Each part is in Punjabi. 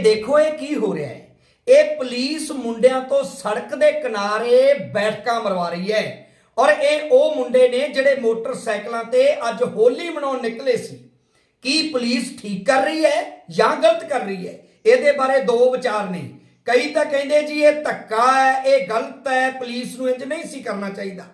ਇਹ ਦੇਖੋ ਇਹ ਕੀ ਹੋ ਰਿਹਾ ਹੈ। ਇਹ ਪੁਲਿਸ ਮੁੰਡਿਆਂ ਤੋਂ ਸੜਕ ਦੇ ਕਿਨਾਰੇ ਬੈਠਕਾਂ ਮਰਵਾ ਰਹੀ ਹੈ। ਔਰ ਇਹ ਉਹ ਮੁੰਡੇ ਨੇ ਜਿਹੜੇ ਮੋਟਰਸਾਈਕਲਾਂ ਤੇ ਅੱਜ ਹੋਲੀ ਮਨਾਉਣ ਨਿਕਲੇ ਸੀ। ਕੀ ਪੁਲਿਸ ਠੀਕ ਕਰ ਰਹੀ ਹੈ ਜਾਂ ਗਲਤ ਕਰ ਰਹੀ ਹੈ? ਇਹਦੇ ਬਾਰੇ ਦੋ ਵਿਚਾਰ ਨੇ। ਕਈ ਤਾਂ ਕਹਿੰਦੇ ਜੀ ਇਹ ਧੱਕਾ ਹੈ, ਇਹ ਗਲਤ ਹੈ, ਪੁਲਿਸ ਨੂੰ ਇੰਜ ਨਹੀਂ ਸੀ ਕਰਨਾ ਚਾਹੀਦਾ।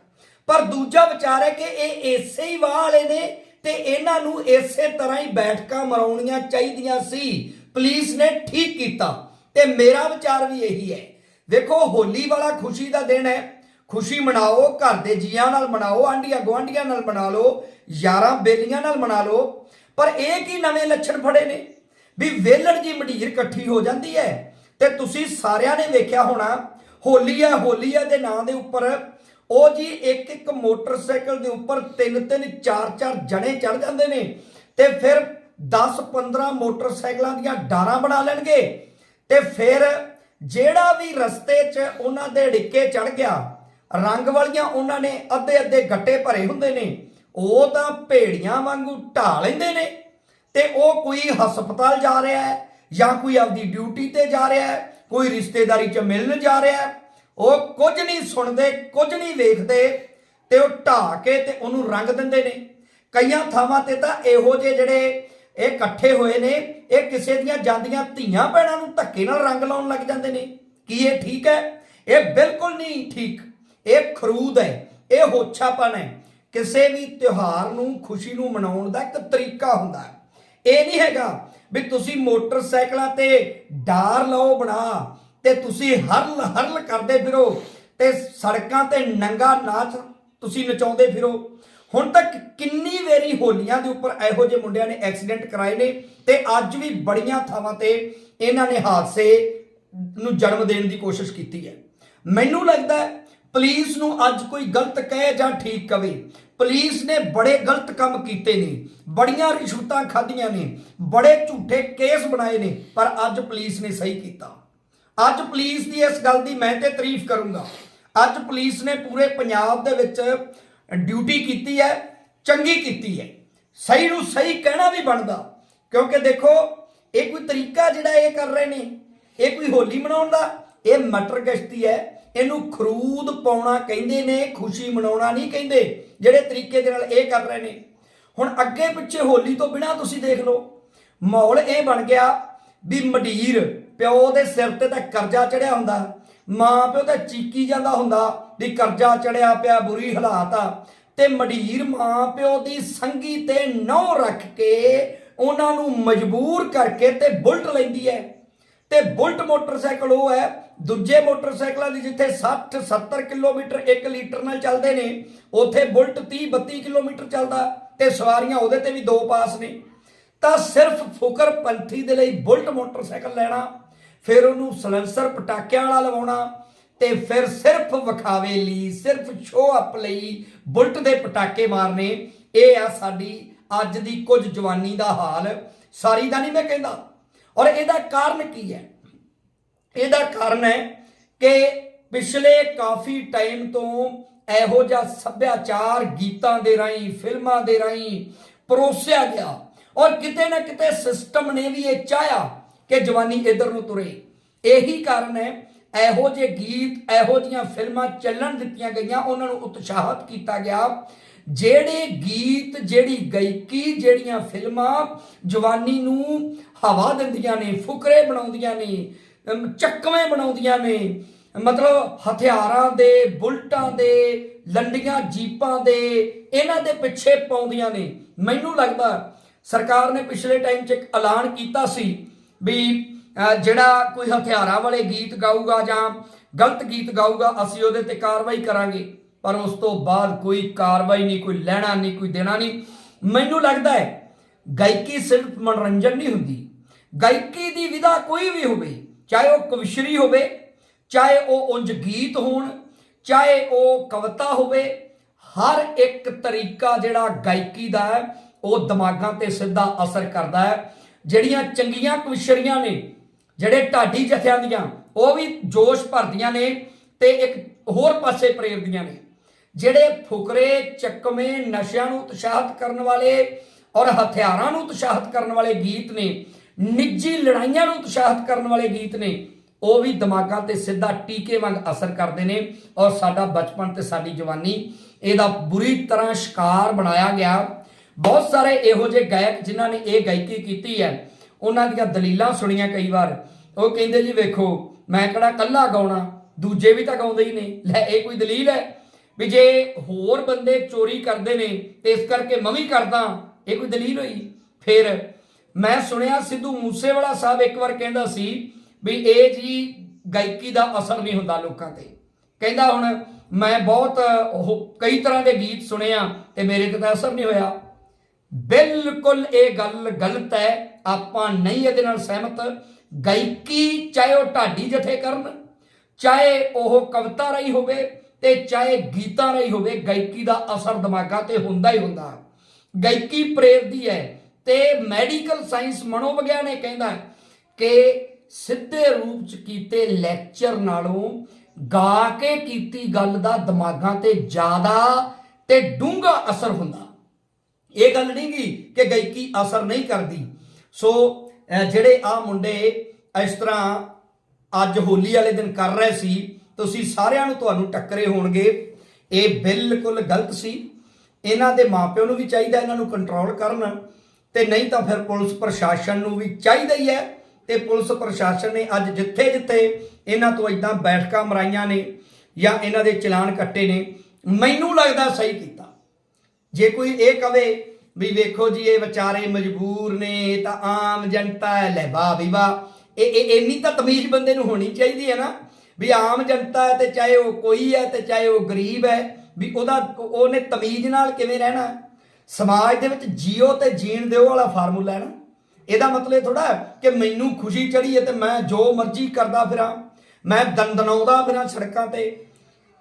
ਪਰ ਦੂਜਾ ਵਿਚਾਰ ਹੈ ਕਿ ਇਹ ਇਸੇ ਹੀ ਵਾਹ ਵਾਲੇ ਨੇ ਤੇ ਇਹਨਾਂ ਨੂੰ ਇਸੇ ਤਰ੍ਹਾਂ ਹੀ ਬੈਠਕਾਂ ਮਰਾਉਣੀਆਂ ਚਾਹੀਦੀਆਂ ਸੀ। ਪੁਲਿਸ ਨੇ ਠੀਕ ਕੀਤਾ। ਤੇ ਮੇਰਾ ਵਿਚਾਰ ਵੀ ਇਹੀ ਹੈ। ਦੇਖੋ, ਹੋਲੀ ਵਾਲਾ ਖੁਸ਼ੀ ਦਾ ਦਿਨ ਹੈ। ਖੁਸ਼ੀ ਮਨਾਓ, ਘਰ ਦੇ ਜੀਆਂ ਨਾਲ ਮਨਾਓ ਆਂਡੀਆਂ ਗੁਆਂਢੀਆਂ ਨਾਲ ਮਨਾ ਲਓ, ਯਾਰਾਂ ਬੇਲੀਆਂ ਨਾਲ ਮਨਾ ਲਓ। ਪਰ ਇਹ ਕੀ ਨਵੇਂ ਲੱਛਣ ਫੜੇ ਨੇ? ਵੀ ਵੇਲੜ ਜੀ ਮੰਡੀਰ ਇਕੱਠੀ ਹੋ ਜਾਂਦੀ ਹੈ। ਤੇ ਤੁਸੀਂ ਸਾਰਿਆਂ ਨੇ ਵੇਖਿਆ ਹੋਣਾ, ਹੋਲੀ ਹੈ ਹੋਲੀ ਹੈ ਦੇ ਨਾਂ ਦੇ ਉੱਪਰ। ਉਹ ਜੀ ਇੱਕ ਇੱਕ ਮੋਟਰਸਾਈਕਲ ਦੇ ਉੱਪਰ ਤਿੰਨ ਤਿੰਨ ਚਾਰ ਚਾਰ ਜਣੇ ਚੜ ਜਾਂਦੇ ਨੇ। ਤੇ ਫਿਰ 10 15 ਮੋਟਰਸਾਈਕਲਾਂ ਦੀਆਂ ਡਾਰਾਂ ਬਣਾ ਲੈਣਗੇ ਤੇ ਫਿਰ ਜਿਹੜਾ ਵੀ ਰਸਤੇ 'ਚ ਉਹਨਾਂ ਦੇ ਢਿੱਕੇ ਚੜ ਗਿਆ, ਰੰਗ ਵਾਲੀਆਂ ਉਹਨਾਂ ਨੇ ਅੱਧੇ ਅੱਧੇ ਗੱਟੇ ਭਰੇ ਹੁੰਦੇ ਨੇ, ਉਹ ਤਾਂ ਭੇੜੀਆਂ ਵਾਂਗੂ ਢਾ ਲੈਂਦੇ ਨੇ ਤੇ ਉਹ ਕੋਈ ਹਸਪਤਾਲ ਜਾ ਰਿਹਾ ਹੈ ਜਾਂ ਕੋਈ ਆਪਦੀ ਡਿਊਟੀ ਤੇ ਜਾ ਰਿਹਾ ਹੈ, ਕੋਈ ਰਿਸ਼ਤੇਦਾਰੀ 'ਚ ਮਿਲਣ ਜਾ ਰਿਹਾ ਹੈ, ਉਹ ਕੁਝ ਨਹੀਂ ਸੁਣਦੇ, ਕੁਝ ਨਹੀਂ ਵੇਖਦੇ ਤੇ ਉਹ ਢਾ ਕੇ ਤੇ ਉਹਨੂੰ ਰੰਗ ਦਿੰਦੇ ਨੇ। ਕਈਆਂ ਥਾਵਾਂ ਤੇ ਤਾਂ ਇਹੋ ਜਿਹੇ ਜਿਹੜੇ ਇਹ ਇਕੱਠੇ ਹੋਏ ਨੇ, ਇਹ ਕਿਸੇ ਦੀਆਂ ਜਾਂਦੀਆਂ ਧੀਆਂ ਭੈਣਾਂ ਨੂੰ ਧੱਕੇ ਨਾਲ ਰੰਗ ਲਾਉਣ ਲੱਗ ਜਾਂਦੇ ਨੇ। ਕੀ ਇਹ ਠੀਕ ਹੈ? ਇਹ ਬਿਲਕੁਲ ਨਹੀਂ ਠੀਕ। ਇਹ ਖਰੂਦ ਹੈ, ਇਹ ਹੋਛਾਪਨ ਹੈ। ਕਿਸੇ ਵੀ ਤਿਉਹਾਰ ਨੂੰ, ਖੁਸ਼ੀ ਨੂੰ ਮਨਾਉਣ ਦਾ ਇੱਕ ਤਰੀਕਾ ਹੁੰਦਾ ਹੈ। ਇਹ ਨਹੀਂ ਹੈਗਾ ਵੀ ਤੁਸੀਂ ਮੋਟਰਸਾਈਕਲਾਂ ਤੇ ਡਾਰ ਲਾਓ ਬਣਾ ਤੇ ਤੁਸੀਂ ਹਰਲ ਹਰਲ ਕਰਦੇ ਫਿਰੋ ਤੇ ਸੜਕਾਂ ਤੇ ਨੰਗਾ ਨਾਚ ਤੁਸੀਂ ਨਚਾਉਂਦੇ ਫਿਰੋ। ਹੁਣ ਤੱਕ ਕਿੰਨੀ ਵੇਰੀ ਹੋਲੀਆਂ ਦੇ ਉੱਪਰ ਇਹੋ ਜਿਹੇ ਮੁੰਡਿਆਂ ਨੇ ਐਕਸੀਡੈਂਟ ਕਰਾਏ ਨੇ ਤੇ ਅੱਜ ਵੀ ਬੜੀਆਂ ਥਾਵਾਂ ਤੇ ਇਹਨਾਂ ਨੇ ਹਾਦਸੇ ਨੂੰ ਜਨਮ ਦੇਣ ਦੀ ਕੋਸ਼ਿਸ਼ ਕੀਤੀ ਹੈ। ਮੈਨੂੰ ਲੱਗਦਾ ਹੈ ਪੁਲਿਸ ਨੂੰ ਅੱਜ ਕੋਈ ਗਲਤ ਕਹੇ ਜਾਂ ਠੀਕ ਕਵੇ। ਪੁਲਿਸ ਨੇ ਬੜੇ ਗਲਤ ਕੰਮ ਕੀਤੇ ਨੇ, ਬੜੀਆਂ ਰਿਸ਼ਵਤਾਂ ਖਾਧੀਆਂ ਨੇ, ਬੜੇ ਝੂਠੇ ਕੇਸ ਬਣਾਏ ਨੇ, ਪਰ ਅੱਜ ਪੁਲਿਸ ਨੇ ਸਹੀ ਕੀਤਾ। ਅੱਜ ਪੁਲਿਸ ਦੀ ਇਸ ਗੱਲ ਦੀ ਮੈਂ ਤੇ ਤਾਰੀਫ ਕਰੂੰਗਾ। ਅੱਜ ਪੁਲਿਸ ਨੇ ਪੂਰੇ ਪੰਜਾਬ ਦੇ ਵਿੱਚ ਡਿਊਟੀ ਕੀਤੀ ਹੈ, ਚੰਗੀ ਕੀਤੀ ਹੈ। ਸਹੀ ਨੂੰ ਸਹੀ ਕਹਿਣਾ ਵੀ ਬਣਦਾ, ਕਿਉਂਕਿ ਦੇਖੋ, ਇਹ ਕੋਈ ਤਰੀਕਾ ਜਿਹੜਾ ਇਹ ਕਰ ਰਹੇ ਨੇ, ਇਹ ਕੋਈ ਹੋਲੀ ਮਨਾਉਣ ਦਾ, ਇਹ ਮਟਰ ਗਸ਼ਤੀ ਹੈ। ਇਹਨੂੰ ਖਰੂਦ ਪਾਉਣਾ ਕਹਿੰਦੇ ਨੇ, ਖੁਸ਼ੀ ਮਨਾਉਣਾ ਨਹੀਂ ਕਹਿੰਦੇ, ਜਿਹੜੇ ਤਰੀਕੇ ਦੇ ਨਾਲ ਇਹ ਕਰ ਰਹੇ ਨੇ। ਹੁਣ ਅੱਗੇ ਪਿੱਛੇ ਹੋਲੀ ਤੋਂ ਬਿਨਾ ਤੁਸੀਂ ਦੇਖ ਲਓ, ਮਾਹੌਲ ਇਹ ਬਣ ਗਿਆ ਵੀ ਮਡੀਰ ਪਿਓ ਦੇ ਸਿਰ ਤੇ ਤਾਂ ਕਰਜ਼ਾ ਚੜਿਆ ਹੁੰਦਾ ਮਾਂ ਪਿਓ ਤਾਂ ਚੀਕੀ ਜਾਂਦਾ ਹੁੰਦਾ, ਵੀ ਕਰਜ਼ਾ ਚੜਿਆ ਪਿਆ, ਬੁਰੀ ਹਾਲਾਤ ਆ। ਤੇ ਮਡੀਰ ਮਾਂ ਪਿਓ ਦੀ ਸੰਗੀ ਤੇ ਨੌ ਰੱਖ ਕੇ ਉਹਨਾਂ ਨੂੰ ਮਜਬੂਰ ਕਰਕੇ ਤੇ ਬੁਲਟ ਲੈਂਦੀ ਹੈ। ਤੇ ਬੁਲਟ ਮੋਟਰਸਾਈਕਲ ਉਹ ਹੈ, ਦੂਜੇ ਮੋਟਰਸਾਈਕਲਾਂ ਦੀ ਜਿੱਥੇ 60 70 ਕਿਲੋਮੀਟਰ 1 ਲੀਟਰ ਨਾਲ ਚੱਲਦੇ ਨੇ, ਉਥੇ ਬੁਲਟ 30 32 ਕਿਲੋਮੀਟਰ ਚੱਲਦਾ ਤੇ ਸਵਾਰੀਆਂ ਉਹਦੇ ਤੇ ਵੀ ਦੋ ਪਾਸ ਨੇ। ਤਾਂ ਸਿਰਫ ਫੁਕਰ ਪੰਥੀ ਦੇ ਲਈ ਬੁਲਟ ਮੋਟਰਸਾਈਕਲ ਲੈਣਾ ਫਿਰ ਉਹਨੂੰ ਸਲੈਂਸਰ ਪਟਾਕਿਆਂ ਵਾਲਾ ਲਵਾਉਣਾ ਤੇ ਫਿਰ ਸਿਰਫ ਵਿਖਾਵੇ ਲਈ, ਸਿਰਫ ਸ਼ੋਅ ਅਪ ਲਈ ਬੁਲਟ ਦੇ ਪਟਾਕੇ ਮਾਰਨੇ। ਇਹ ਆ ਸਾਡੀ ਅੱਜ ਦੀ ਕੁਝ ਜਵਾਨੀ ਦਾ ਹਾਲ। ਸਾਰੀ ਦਾ ਨਹੀਂ ਮੈਂ ਕਹਿੰਦਾ। ਔਰ ਇਹਦਾ ਕਾਰਨ ਕੀ ਹੈ? ਇਹਦਾ ਕਾਰਨ ਹੈ ਕਿ ਪਿਛਲੇ ਕਾਫੀ ਟਾਈਮ ਤੋਂ ਇਹੋ ਜਿਹਾ ਸੱਭਿਆਚਾਰ ਗੀਤਾਂ ਦੇ ਰਾਹੀਂ, ਫਿਲਮਾਂ ਦੇ ਰਾਹੀਂ ਪਰੋਸਿਆ ਗਿਆ। ਔਰ ਕਿਤੇ ਨਾ ਕਿਤੇ ਸਿਸਟਮ ਨੇ ਵੀ ਇਹ ਚਾਹਿਆ ਕਿ ਜਵਾਨੀ ਇਧਰ ਨੂੰ ਤੁਰੇ। ਇਹੀ ਕਾਰਨ ਹੈ, ਇਹੋ ਜਿਹੇ ਗੀਤ, ਇਹੋ ਜੀਆਂ ਫਿਲਮਾਂ ਚੱਲਣ ਦਿੱਤੀਆਂ ਗਈਆਂ, ਉਹਨਾਂ ਨੂੰ ਉਤਸ਼ਾਹਿਤ ਕੀਤਾ ਗਿਆ। ਜਿਹੜੇ ਗੀਤ, ਜਿਹੜੀ ਗਾਇਕੀ, ਜਿਹੜੀਆਂ ਫਿਲਮਾਂ ਜਵਾਨੀ ਨੂੰ ਹਵਾ ਦਿੰਦੀਆਂ ਨੇ, ਫੁਕਰੇ ਬਣਾਉਂਦੀਆਂ ਨੇ, ਅਮ ਚੱਕਵੇਂ ਬਣਾਉਂਦੀਆਂ ਨੇ, ਮਤਲਬ ਹਥਿਆਰਾਂ ਦੇ, ਬੁਲਟਾਂ ਦੇ, ਲੰਡੀਆਂ ਜੀਪਾਂ ਦੇ, ਇਹਨਾਂ ਦੇ ਪਿੱਛੇ ਪਾਉਂਦੀਆਂ ਨੇ। ਮੈਨੂੰ ਲੱਗਦਾ ਸਰਕਾਰ ਨੇ ਪਿਛਲੇ ਟਾਈਮ 'ਚ ਇੱਕ ਐਲਾਨ ਕੀਤਾ ਸੀ ਵੀ ਜਿਹੜਾ ਕੋਈ ਹਥਿਆਰਾਂ ਵਾਲੇ ਗੀਤ ਗਾਊਗਾ ਜਾਂ ਗਲਤ ਗੀਤ ਗਾਊਗਾ, ਅਸੀਂ ਉਹਦੇ ਤੇ ਕਾਰਵਾਈ ਕਰਾਂਗੇ। ਪਰ ਉਸ ਤੋਂ ਬਾਅਦ ਕੋਈ ਕਾਰਵਾਈ ਨਹੀਂ, ਕੋਈ ਲੈਣਾ ਨਹੀਂ, ਕੋਈ ਦੇਣਾ ਨਹੀਂ। ਮੈਨੂੰ ਲੱਗਦਾ ਹੈ, ਗਾਇਕੀ ਸਿਰਫ ਮਨੋਰੰਜਨ ਨਹੀਂ ਹੁੰਦੀ। ਗਾਇਕੀ ਦੀ ਵਿਧਾ ਕੋਈ ਵੀ ਹੋਵੇ, ਚਾਹੇ ਉਹ ਕਵਿਸ਼ਰੀ ਹੋਵੇ, ਚਾਹੇ ਉਹ ਉਂਝ ਗੀਤ ਹੋਣ, ਚਾਹੇ ਉਹ ਕਵਿਤਾ ਹੋਵੇ, ਹਰ ਇੱਕ ਤਰੀਕਾ ਜਿਹੜਾ ਗਾਇਕੀ ਦਾ ਹੈ, ਉਹ ਦਿਮਾਗਾਂ ਤੇ ਸਿੱਧਾ ਅਸਰ ਕਰਦਾ ਹੈ। ਜਿਹੜੀਆਂ ਚੰਗੀਆਂ ਕਵਿਸ਼ਰੀਆਂ ਨੇ, ਜਿਹੜੇ ਢਾਡੀ ਜਥਿਆਂ ਦੀਆਂ, ਉਹ ਵੀ ਜੋਸ਼ ਭਰਦੀਆਂ ਨੇ ਤੇ ਇੱਕ ਹੋਰ ਪਾਸੇ ਪ੍ਰੇਰਦੀਆਂ ਨੇ। ਜਿਹੜੇ ਫੁਕਰੇ, ਚੱਕਵੇਂ, ਨਸ਼ਿਆਂ ਨੂੰ ਉਤਸ਼ਾਹਿਤ ਕਰਨ ਵਾਲੇ ਔਰ ਹਥਿਆਰਾਂ ਨੂੰ ਉਤਸ਼ਾਹਿਤ ਕਰਨ ਵਾਲੇ ਗੀਤ ਨੇ, ਨਿੱਜੀ ਲੜਾਈਆਂ ਨੂੰ ਉਤਸ਼ਾਹਿਤ ਕਰਨ ਵਾਲੇ ਗੀਤ ਨੇ, ਉਹ ਵੀ ਦਿਮਾਗਾਂ ਤੇ ਸਿੱਧਾ ਟੀਕੇ ਵਾਂਗ ਅਸਰ ਕਰਦੇ ਨੇ ਔਰ ਸਾਡਾ ਬਚਪਨ ਤੇ ਸਾਡੀ ਜਵਾਨੀ, ਇਹਦਾ ਬੁਰੀ ਤਰ੍ਹਾਂ ਸ਼ਿਕਾਰ ਬਣਾਇਆ ਗਿਆ। ਬਹੁਤ ਸਾਰੇ ਇਹੋ ਜਿਹੇ ਗਾਇਕ ਜਿਨ੍ਹਾਂ ਨੇ ਇਹ ਗਾਇਕੀ ਕੀਤੀ ਹੈ। ਉਹਨਾਂ ਦੀਆਂ ਦਲੀਲਾਂ ਸੁਣੀਆਂ ਕਈ ਵਾਰ। ਉਹ ਕਹਿੰਦੇ ਜੀ ਵੇਖੋ, ਮੈਂ ਕਿਹੜਾ ਕੱਲਾ ਗਾਉਣਾ, ਦੂਜੇ ਵੀ ਤਾਂ ਗਾਉਂਦੇ ਹੀ ਨੇ। ਲੈ, ਇਹ ਕੋਈ ਦਲੀਲ ਹੈ? ਵੀ ਜੇ ਹੋਰ ਬੰਦੇ ਚੋਰੀ ਕਰਦੇ ਨੇ ਤੇ ਇਸ ਕਰਕੇ ਮੈਂ ਵੀ ਕਰਦਾ, ਇਹ ਕੋਈ ਦਲੀਲ ਹੋਈ? ਫਿਰ ਮੈਂ ਸੁਣਿਆ ਸਿੱਧੂ ਮੂਸੇਵਾਲਾ ਸਾਹਿਬ ਇੱਕ ਵਾਰ ਕਹਿੰਦਾ ਸੀ ਵੀ ਇਹ ਜੀ ਗਾਇਕੀ ਦਾ ਅਸਰ ਨਹੀਂ ਹੁੰਦਾ ਲੋਕਾਂ ਤੇ। ਕਹਿੰਦਾ ਹੁਣ, ਮੈਂ ਬਹੁਤ ਕਈ ਤਰ੍ਹਾਂ ਦੇ ਗੀਤ ਸੁਣਿਆ ਆ ਤੇ ਮੇਰੇ ਤੇ ਤਾਂ ਅਸਰ ਨਹੀਂ ਹੋਇਆ। ਬਿਲਕੁਲ ਇਹ ਗੱਲ ਗਲਤ ਹੈ, ਆਪਾਂ ਨਹੀਂ ਇਹਦੇ ਨਾਲ ਸਹਿਮਤ। ਗਾਇਕੀ ਚਾਹੇ ਉਹ ਢਾਡੀ ਜਥੇ ਕਰਨ, ਚਾਹੇ ਉਹ ਕਵਿਤਾ ਰਹੀ ਹੋਵੇ ਤੇ ਚਾਹੇ ਗੀਤਾਂ ਰਹੀ ਹੋਵੇ, ਗਾਇਕੀ ਦਾ ਅਸਰ ਦਿਮਾਗਾਂ ਤੇ ਹੁੰਦਾ ਹੀ ਹੁੰਦਾ। ਗਾਇਕੀ ਪ੍ਰੇਰਦੀ ਹੈ ਤੇ ਮੈਡੀਕਲ ਸਾਇੰਸ ਮਨੋਵਿਗਿਆਨ ਇਹ ਕਹਿੰਦਾ ਕਿ ਸਿੱਧੇ ਰੂਪ ਚ ਕੀਤੇ ਲੈਕਚਰ ਨਾਲੋਂ ਗਾ ਕੇ ਕੀਤੀ ਗੱਲ ਦਾ ਦਿਮਾਗਾਂ ਤੇ ਜ਼ਿਆਦਾ ਤੇ ਡੂੰਘਾ ਅਸਰ ਹੁੰਦਾ। ਇਹ ਗੱਲ ਨਹੀਂ ਗਈ ਕਿ ਗਾਇਕੀ ਅਸਰ ਨਹੀਂ ਕਰਦੀ। ਸੋ ਜਿਹੜੇ ਆ ਮੁੰਡੇ ਇਸ ਤਰ੍ਹਾਂ ਅੱਜ ਹੋਲੀ ਵਾਲੇ ਦਿਨ ਕਰ ਰਹੇ ਸੀ, ਤੁਸੀਂ ਸਾਰਿਆਂ ਨੂੰ ਤੁਹਾਨੂੰ ਟੱਕਰੇ ਹੋਣਗੇ। ਇਹ ਬਿਲਕੁਲ ਗਲਤ ਸੀ। ਇਹਨਾਂ ਦੇ ਮਾਪਿਆਂ ਨੂੰ ਵੀ ਚਾਹੀਦਾ ਇਹਨਾਂ ਨੂੰ ਕੰਟਰੋਲ ਕਰਨ ਤੇ ਨਹੀਂ ਤਾਂ ਫਿਰ ਪੁਲਿਸ ਪ੍ਰਸ਼ਾਸਨ ਨੂੰ ਵੀ ਚਾਹੀਦਾ ਹੀ ਹੈ ਤੇ ਪੁਲਿਸ ਪ੍ਰਸ਼ਾਸਨ ਨੇ ਅੱਜ ਜਿੱਥੇ ਜਿੱਥੇ ਇਹਨਾਂ ਤੋਂ ਇਦਾਂ ਬੈਠਕਾਂ ਮਰਾਈਆਂ ਨੇ ਜਾਂ ਇਹਨਾਂ ਦੇ ਚਲਾਨ ਕੱਟੇ ਨੇ, ਮੈਨੂੰ ਲੱਗਦਾ ਸਹੀ ਕੀਤਾ। ਜੇ ਕੋਈ ਇਹ ਕਵੇ ਵੀ ਵੇਖੋ ਜੀ, ਇਹ ਵਿਚਾਰੇ ਮਜਬੂਰ ਨੇ ਤਾਂ ਆਮ ਜਨਤਾ ਹੈ, ਲੈ ਵਾਹ ਵੀ ਵਾਹ। ਇਹ ਇਹ ਇੰਨੀ ਤਾਂ ਤਮੀਜ਼ ਬੰਦੇ ਨੂੰ ਹੋਣੀ ਚਾਹੀਦੀ ਹੈ ਨਾ ਵੀ ਆਮ ਜਨਤਾ ਹੈ ਤੇ ਚਾਹੇ ਉਹ ਕੋਈ ਹੈ ਤੇ ਚਾਹੇ ਉਹ ਗਰੀਬ ਹੈ, ਵੀ ਉਹਦਾ, ਉਹਨੇ ਤਮੀਜ਼ ਨਾਲ ਕਿਵੇਂ ਰਹਿਣਾ? ਸਮਾਜ ਦੇ ਵਿੱਚ ਜੀਓ ਤੇ ਜੀਣ ਦਿਓ ਵਾਲਾ ਫਾਰਮੂਲਾ ਹੈ ਨਾ। ਇਹਦਾ ਮਤਲਬ ਥੋੜਾ ਕਿ ਮੈਨੂੰ ਖੁਸ਼ੀ ਚੜੀ ਹੈ ਤੇ ਮੈਂ ਜੋ ਮਰਜ਼ੀ ਕਰਦਾ ਫਿਰਾਂ, ਮੈਂ ਦੰਦਨਾਉਂਦਾ ਫਿਰਾਂ ਸੜਕਾਂ ਤੇ।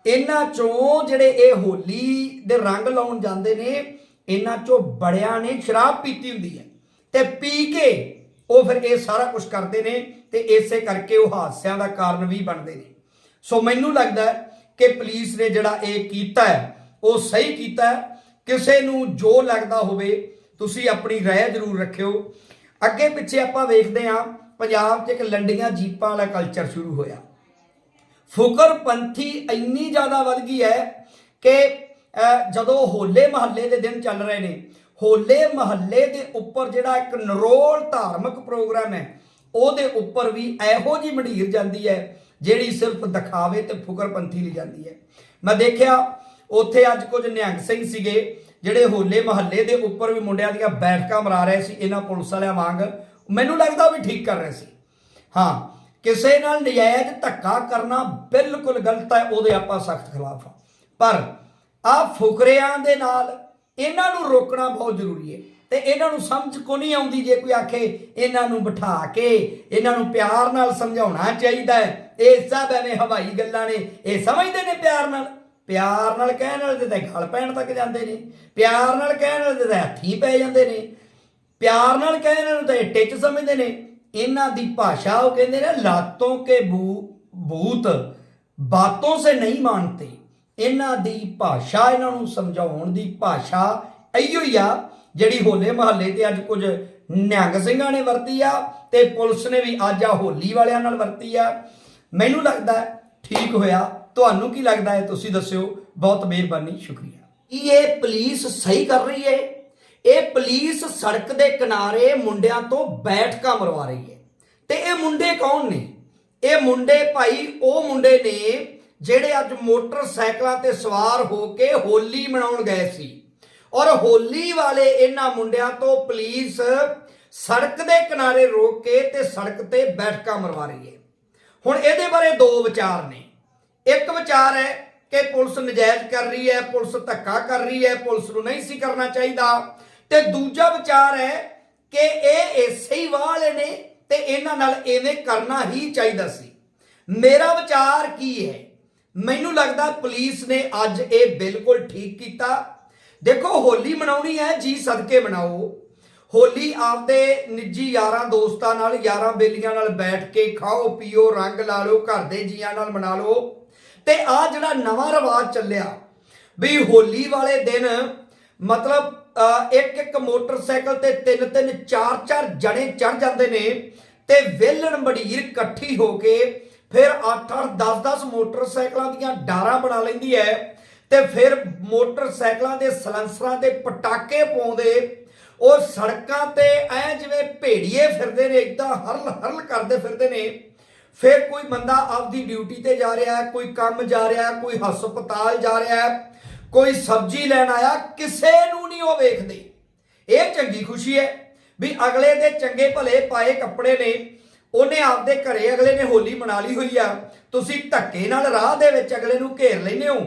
ਇਹਨਾਂ ਚੋਂ ਜਿਹੜੇ ਇਹ ਹੋਲੀ ਦੇ ਰੰਗ ਲਾਉਣ ਜਾਂਦੇ ਨੇ, ਇਹਨਾਂ ਚੋਂ ਬੜਿਆਂ ਨੇ ਸ਼ਰਾਬ ਪੀਤੀ ਹੁੰਦੀ ਹੈ। ਤੇ ਪੀ ਕੇ ਉਹ ਫਿਰ ਇਹ ਸਾਰਾ ਕੁਝ ਕਰਦੇ ਨੇ ਤੇ ਇਸੇ ਕਰਕੇ ਉਹ ਹਾਦਸਿਆਂ ਦਾ ਕਾਰਨ ਵੀ ਬਣਦੇ ਨੇ। ਸੋ ਮੈਨੂੰ ਲੱਗਦਾ ਕਿ ਪੁਲਿਸ ਨੇ ਜਿਹੜਾ ਇਹ ਕੀਤਾ ਹੈ, ਉਹ ਸਹੀ ਕੀਤਾ ਹੈ। ਕਿਸੇ ਨੂੰ ਜੋ ਲੱਗਦਾ ਹੋਵੇ, ਤੁਸੀਂ ਆਪਣੀ ਰਾਏ ਜ਼ਰੂਰ ਰੱਖਿਓ। ਅੱਗੇ ਪਿੱਛੇ ਆਪਾਂ ਵੇਖਦੇ ਹਾਂ, ਪੰਜਾਬ 'ਚ ਇੱਕ ਲੰਡੀਆਂ ਜੀਪਾਂ ਵਾਲਾ ਕਲਚਰ ਸ਼ੁਰੂ ਹੋਇਆ। ਫੁਕਰਪੰਥੀ ਇੰਨੀ ਜ਼ਿਆਦਾ ਵੱਧ ਗਈ ਹੈ ਕਿ ਜਦੋਂ ਹੋਲੇ ਮਹੱਲੇ ਦੇ ਦਿਨ ਚੱਲ ਰਹੇ ਨੇ, ਹੋਲੇ ਮਹੱਲੇ ਦੇ ਉੱਪਰ ਜਿਹੜਾ ਇੱਕ ਨਰੋਲ ਧਾਰਮਿਕ ਪ੍ਰੋਗਰਾਮ ਹੈ, ਉਹਦੇ ਉੱਪਰ ਵੀ ਇਹੋ ਜੀ ਮੰਡੀਰ ਜਾਂਦੀ ਹੈ, ਜਿਹੜੀ ਸਿਰਫ ਦਿਖਾਵੇ ਤੇ ਫੁਕਰਪੰਥੀ ਲਈ ਜਾਂਦੀ ਹੈ। ਮੈਂ ਦੇਖਿਆ, ਉੱਥੇ ਅੱਜ ਕੁਝ ਨਿਹੰਗ ਸਿੰਘ ਸੀਗੇ, ਜਿਹੜੇ ਹੋਲੇ ਮਹੱਲੇ ਦੇ ਉੱਪਰ ਵੀ ਮੁੰਡਿਆਂ ਦੀਆਂ ਬੈਠਕਾਂ ਮਰਾ ਰਹੇ ਸੀ, ਇਹਨਾਂ ਪੁਲਿਸ ਵਾਲਿਆਂ ਵਾਂਗ। ਮੈਨੂੰ ਲੱਗਦਾ ਵੀ ਠੀਕ ਕਰ ਰਹੇ ਸੀ। ਹਾਂ ਕਿਸੇ ਨਾਲ ਨਜਾਇਜ਼ ਧੱਕਾ ਕਰਨਾ ਬਿਲਕੁਲ ਗਲਤ ਹੈ, ਉਹਦੇ ਆਪਾਂ ਸਖਤ ਖਿਲਾਫ ਆ ਪਰ ਆ ਫੁਕਰਿਆਂ ਦੇ ਨਾਲ ਇਹਨਾਂ ਨੂੰ ਰੋਕਣਾ ਬਹੁਤ ਜ਼ਰੂਰੀ ਹੈ ਤੇ ਇਹਨਾਂ ਨੂੰ ਸਮਝ ਕੋ ਨਹੀਂ ਆਉਂਦੀ ਜੇ ਕੋਈ ਆਖੇ ਇਹਨਾਂ ਨੂੰ ਬਿਠਾ ਕੇ, ਇਹਨਾਂ ਨੂੰ ਪਿਆਰ ਨਾਲ ਸਮਝਾਉਣਾ ਚਾਹੀਦਾ ਹੈ। ਇਹ ਸਭ ਐਵੇਂ ਹਵਾਈ ਗੱਲਾਂ ਨੇ, ਇਹ ਸਮਝਦੇ ਨੇ ਪਿਆਰ ਨਾਲ। ਪਿਆਰ ਨਾਲ ਕਹਿਣ ਵਾਲੇ ਤੇ ਤਾਂ ਗਲ ਪੈਣ ਤੱਕ ਜਾਂਦੇ ਨੇ। ਪਿਆਰ ਨਾਲ ਕਹਿਣ ਵਾਲੇ ਤੇ ਤਾਂ ਹੱਥੀ ਪੈ ਜਾਂਦੇ ਨੇ। ਪਿਆਰ ਨਾਲ ਕਹਿਣ ਵਾਲੇ ਤਾਂ ਇਹ ਟਿੱਚ ਸਮਝਦੇ ਨੇ। ਇਹਨਾਂ ਦੀ ਭਾਸ਼ਾ, ਉਹ ਕਹਿੰਦੇ ਨੇ, ਲਾਤੋਂ ਕੇ ਭੂ- ਭੂਤ ਬਾਤੋਂ ਸੇ ਨਹੀਂ ਮਾਨਤੇ। ਇਹਨਾਂ ਦੀ ਭਾਸ਼ਾ, ਇਹਨਾਂ ਨੂੰ ਸਮਝਾਉਣ ਦੀ ਭਾਸ਼ਾ ਇਹੋ ਹੀ ਆ, ਜਿਹੜੀ ਹੋਲੇ ਮਹੱਲੇ ਤੇ ਅੱਜ ਕੁਝ ਨਿਹੰਗ ਸਿੰਘਾਂ ਨੇ ਵਰਤੀ ਆ ਤੇ ਪੁਲਿਸ ਨੇ ਵੀ ਅੱਜ ਆ ਹੋਲੀ ਵਾਲਿਆਂ ਨਾਲ ਵਰਤੀ ਆ। ਮੈਨੂੰ ਲੱਗਦਾ ਠੀਕ ਹੋਇਆ। ਤੁਹਾਨੂੰ ਕੀ ਲੱਗਦਾ ਹੈ? ਤੁਸੀਂ ਦੱਸਿਓ। ਬਹੁਤ ਮਿਹਰਬਾਨੀ, ਸ਼ੁਕਰੀਆ। ਇਹ ਪੁਲਿਸ ਸਹੀ ਕਰ ਰਹੀ ਹੈ? ਇਹ ਪੁਲਿਸ ਸੜਕ ਦੇ ਕਿਨਾਰੇ ਮੁੰਡਿਆਂ ਤੋਂ ਬੈਠਕਾਂ ਮਰਵਾ ਰਹੀ ਹੈ। ਤੇ ਇਹ ਮੁੰਡੇ ਕੌਣ ਨੇ? ਇਹ ਮੁੰਡੇ ਭਾਈ, ਉਹ ਮੁੰਡੇ ਨੇ ਜਿਹੜੇ ਅੱਜ ਮੋਟਰਸਾਈਕਲਾਂ ਤੇ ਸਵਾਰ ਹੋ ਕੇ ਹੋਲੀ ਮਨਾਉਣ ਗਏ ਸੀ। ਔਰ ਹੋਲੀ ਵਾਲੇ ਇਹਨਾਂ ਮੁੰਡਿਆਂ ਤੋਂ ਪੁਲਿਸ ਸੜਕ ਦੇ ਕਿਨਾਰੇ ਰੋਕ ਕੇ ਤੇ ਸੜਕ ਤੇ ਬੈਠਕਾਂ ਮਰਵਾ ਰਹੀ ਹੈ। ਹੁਣ ਇਹਦੇ ਬਾਰੇ ਦੋ ਵਿਚਾਰ ਨੇ। ਇੱਕ ਵਿਚਾਰ ਹੈ ਕਿ ਪੁਲਿਸ ਨਜਾਇਜ਼ ਕਰ ਰਹੀ ਹੈ, ਪੁਲਿਸ ਧੱਕਾ ਕਰ ਰਹੀ ਹੈ, ਪੁਲਿਸ ਨੂੰ ਨਹੀਂ ਸੀ ਕਰਨਾ ਚਾਹੀਦਾ। ਤੇ ਦੂਜਾ ਵਿਚਾਰ ਹੈ ਕਿ ਇਹ ਇਸੇ ਹੀ ਵਾਲੇ ਨੇ ਤੇ ਇਹਨਾਂ ਨਾਲ ਐਵੇਂ ਕਰਨਾ ਹੀ ਚਾਹੀਦਾ ਸੀ। ਮੇਰਾ ਵਿਚਾਰ ਕੀ ਹੈ? ਮੈਨੂੰ ਲੱਗਦਾ ਪੁਲਿਸ ਨੇ ਅੱਜ ਇਹ ਬਿਲਕੁਲ ਠੀਕ ਕੀਤਾ। ਦੇਖੋ, ਹੋਲੀ ਮਨਾਉਣੀ ਹੈ, ਜੀ ਸਦਕੇ ਮਨਾਓ। ਹੋਲੀ ਆਪਦੇ ਨਿੱਜੀ ਯਾਰਾਂ ਦੋਸਤਾਂ ਨਾਲ, ਯਾਰਾਂ ਬੇਲੀਆਂ ਨਾਲ ਬੈਠ ਕੇ ਖਾਓ, ਪੀਓ, ਰੰਗ ਲਾ ਲਓ, ਘਰ ਦੇ ਜੀਆਂ ਨਾਲ ਮਨਾ ਲਓ। ਤੇ ਆ ਜਿਹੜਾ ਨਵਾਂ ਰਿਵਾਜ ਚੱਲਿਆ ਵੀ ਹੋਲੀ ਵਾਲੇ ਦਿਨ ਮਤਲਬ ਇੱਕ ਇੱਕ ਮੋਟਰਸਾਈਕਲ ਤੇ ਤਿੰਨ ਤਿੰਨ, ਚਾਰ ਚਾਰ ਜਣੇ ਚੜ ਜਾਂਦੇ ਨੇ ਤੇ ਵੇਲਣ ਮੜੀਰ ਇਕੱਠੀ ਹੋ ਕੇ ਫਿਰ 8-8 10-10 ਮੋਟਰਸਾਈਕਲਾਂ ਦੀਆਂ ਡਾਰਾਂ ਬਣਾ ਲੈਂਦੀ ਹੈ ਤੇ ਫਿਰ ਮੋਟਰਸਾਈਕਲਾਂ ਦੇ ਸਲੈਂਸਰਾਂ ਦੇ ਪਟਾਕੇ ਪਾਉਂਦੇ। ਉਹ ਸੜਕਾਂ ਤੇ ਐ ਜਿਵੇਂ ਭੇੜੀਏ ਫਿਰਦੇ ਨੇ ਇਦਾਂ ਹਰਲ ਹਰਲ ਕਰਦੇ ਫਿਰਦੇ ਨੇ। ਫਿਰ ਕੋਈ ਬੰਦਾ ਆਪਦੀ ਡਿਊਟੀ ਤੇ ਜਾ ਰਿਹਾ ਹੈ ਕੋਈ ਕੰਮ ਜਾ ਰਿਹਾ ਹੈ ਕੋਈ ਹਸਪਤਾਲ ਜਾ ਰਿਹਾ ਹੈ ਕੋਈ ਸਬਜ਼ੀ ਲੈਣ ਆਇਆ, ਕਿਸੇ ਨੂੰ ਨਹੀਂ ਉਹ ਵੇਖਦੇ। ਇਹ ਚੰਗੀ ਖੁਸ਼ੀ ਹੈ ਵੀ ਅਗਲੇ ਦੇ ਚੰਗੇ ਭਲੇ ਪਾਏ ਕੱਪੜੇ ਨੇ, ਉਹਨੇ ਆਪਦੇ ਘਰੇ ਅਗਲੇ ਨੇ ਹੋਲੀ ਮਨਾ ਲਈ ਹੋਈ ਆ। ਤੁਸੀਂ ਧੱਕੇ ਨਾਲ ਰਾਹ ਦੇ ਵਿੱਚ ਅਗਲੇ ਨੂੰ ਘੇਰ ਲੈਨੇ ਹੋ।